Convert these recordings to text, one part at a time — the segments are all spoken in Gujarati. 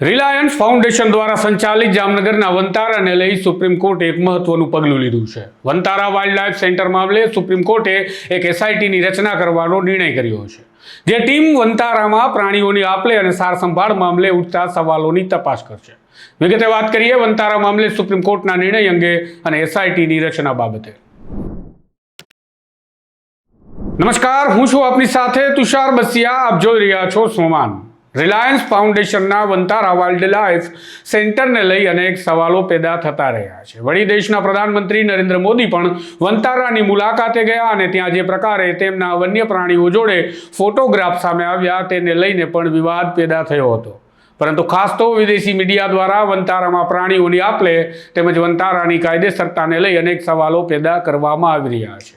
રિલાયન્સ ફાઉન્ડેશન દ્વારા સંચાલિત જામનગરના વનતારાને લઈ સુપ્રીમ કોર્ટે એક મહત્વનું પગલું લીધું છે. વનતારા વાઇલ્ડ લાઇફ સેન્ટર મામલે સુપ્રીમ કોર્ટે એક એસઆઈટીની રચના કરવાનો નિર્ણય કર્યો છે. જે ટીમ વનતારામાં પ્રાણીઓની આપલે અને સાર સંભાળ મામલે ઉઠતા સવાલોની તપાસ કરશે. વિગતે વાત કરીએ વનતારા મામલે સુપ્રીમ કોર્ટના નિર્ણય અંગે અને એસઆઈટીની રચના બાબતે. નમસ્કાર, હું છું આપની સાથે તુષાર બસિયા. આપ જોઈ રહ્યા છો સોમાન. રિલાયન્સ ફાઉન્ડેશનના વંતારા વાઇલ્ડ લાઇફ સેન્ટરને લઈ અનેક સવાલો પેદા થતા રહ્યા છે. વળી દેશના પ્રધાનમંત્રી નરેન્દ્ર મોદી પણ વંતારાની મુલાકાતે ગયા અને ત્યાં જે પ્રકારે તેમના વન્ય પ્રાણીઓ જોડે ફોટોગ્રાફ સામે આવ્યા તેને લઈને પણ વિવાદ પેદા થયો હતો. પરંતુ ખાસ તો વિદેશી મીડિયા દ્વારા વંતારામાં પ્રાણીઓની આપલે તેમજ વંતારાની કાયદેસરતાને લઈ અનેક સવાલો પેદા કરવામાં આવી રહ્યા છે.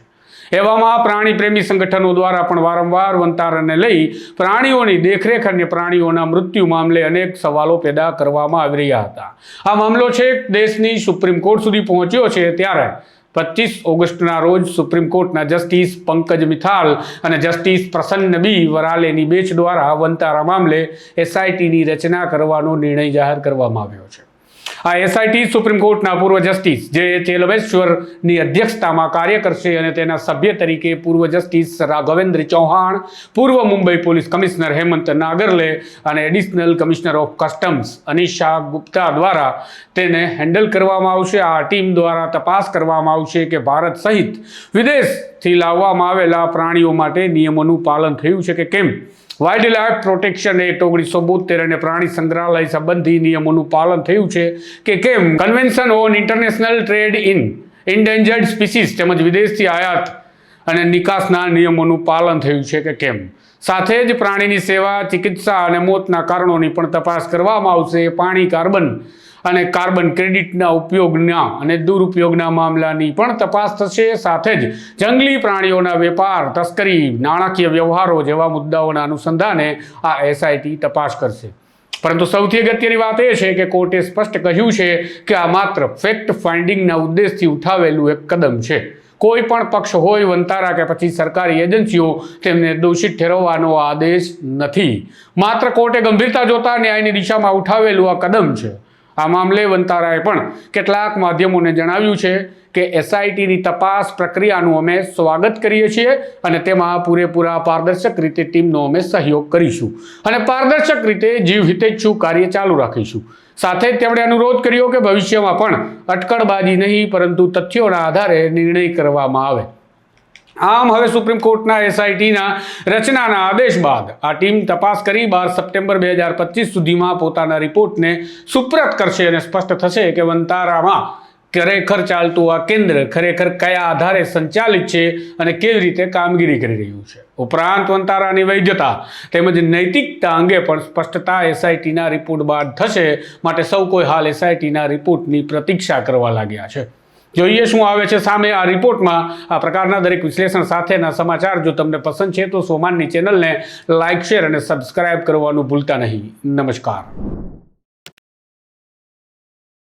એવામાં પ્રાણી પ્રેમી સંગઠનો દ્વારા પણ વારંવાર વંતારણને લઈ પ્રાણીઓની દેખરેખ અને પ્રાણીઓના મૃત્યુ મામલે અનેક સવાલો પેદા કરવામાં આવી રહ્યા હતા. આ મામલો છે, દેશની સુપ્રીમ કોર્ટ સુધી પહોંચ્યો છે ત્યારે પચીસ ઓગસ્ટના રોજ સુપ્રીમ કોર્ટના જસ્ટિસ પંકજ મિથાલ અને જસ્ટિસ પ્રસન્ન બી વરાલેની બેચ દ્વારા વંતારા મામલે એસઆઈટીની રચના કરવાનો નિર્ણય જાહેર કરવામાં આવ્યો છે. આ એસઆઈટી સુપ્રીમ કોર્ટના પૂર્વ જસ્ટિસ જે ચેલવેશ્વરની અધ્યક્ષતામાં કાર્ય કરશે અને તેના સભ્ય તરીકે પૂર્વ જસ્ટિસ રાઘવેન્દ્ર ચૌહાણ, પૂર્વ મુંબઈ પોલીસ કમિશનર હેમંત નાગરલે અને additional commissioner of customs Anisha Gupta દ્વારા તેને હેન્ડલ કરવામાં આવશે. આ ટીમ દ્વારા તપાસ કરવામાં આવશે કે ભારત સહિત વિદેશથી લાવવામાં આવેલા પ્રાણીઓ માટે નિયમોનું પાલન થયું છે કે કેમ? વાઇલ્ડ લાઇફ પ્રોટેક્શન એક્ટ ઓગણીસો બોતેર અને પ્રાણી સંગ્રહાલય સંબંધી નિયમોનું પાલન થયું છે કે કેમ? Convention on international trade in endangered species તેમજ વિદેશથી આયાત અને નિકાસના નિયમોનું પાલન થયું છે કે કેમ? સાથે જ પ્રાણીની સેવા, ચિકિત્સા અને મોતના કારણોની પણ તપાસ કરવામાં આવશે. પાણી, કાર્બન અને કાર્બન ક્રેડિટના ઉપયોગના અને દુરુપયોગના મામલાની પણ તપાસ થશે. સાથે જ જંગલી પ્રાણીઓના વેપાર, તસ્કરી, નાણાકીય વ્યવહારો જેવા મુદ્દાઓના અનુસંધાને આ એસઆઈટી તપાસ કરશે. પરંતુ સૌથી અગત્યની વાત એ છે કે કોર્ટે સ્પષ્ટ કહ્યું છે કે આ માત્ર ફેક્ટ ફાઇન્ડિંગના ઉદ્દેશથી ઉઠાવેલું એક કદમ છે. કોઈ પણ પક્ષ હોય, વંતારા કે પછી સરકારી એજન્સીઓ, તેમને દોષિત ઠેરવવાનો આદેશ નથી. માત્ર કોર્ટે ગંભીરતા જોતા ન્યાયની દિશામાં ઉઠાવેલું આ કદમ છે. આ મામલે વંતારાએ પણ કેટલાક માધ્યમોને જણાવ્યું છે કે એસઆઈટીની તપાસ પ્રક્રિયાનું અમે સ્વાગત કરીએ છીએ અને તેમાં પૂરેપૂરા પારદર્શક રીતે ટીમનો અમે સહયોગ કરીશું અને પારદર્શક રીતે જીવ હિતેચ્છુ કાર્ય ચાલુ રાખીશું. સાથે જ તેમણે અનુરોધ કર્યો કે ભવિષ્યમાં પણ અટકળબાજી નહીં, પરંતુ તથ્યોના આધારે નિર્ણય કરવામાં આવે. આમ હવે સુપ્રીમ કોર્ટના એસઆઈટીના રચનાના આદેશ બાદ આ ટીમ તપાસ કરી બાર સપ્ટેમ્બર બે હજાર પચીસ સુધીમાં પોતાના રિપોર્ટને સુપ્રત કરશે અને સ્પષ્ટ થશે કે વંતારામાં ખરેખર ચાલતું આ કેન્દ્ર ખરેખર કયા આધારે સંચાલિત છે અને કેવી રીતે કામગીરી કરી રહ્યું છે. ઉપરાંત વંતારાની વૈધતા તેમજ નૈતિકતા અંગે પણ સ્પષ્ટતા એસઆઈટીના રિપોર્ટ બાદ થશે. માટે સૌ કોઈ હાલ એસઆઈટીના રિપોર્ટની પ્રતીક્ષા કરવા લાગ્યા છે. જોઈએ શું આવે છે સામે આ રિપોર્ટમાં. આ પ્રકારના દરેક વિશ્લેષણ સાથેના સમાચાર જો તમને પસંદ છે તો સોમાનની ચેનલને લાઇક, શેર અને સબસ્ક્રાઇબ કરવાનું ભૂલતા નહીં. નમસ્કાર.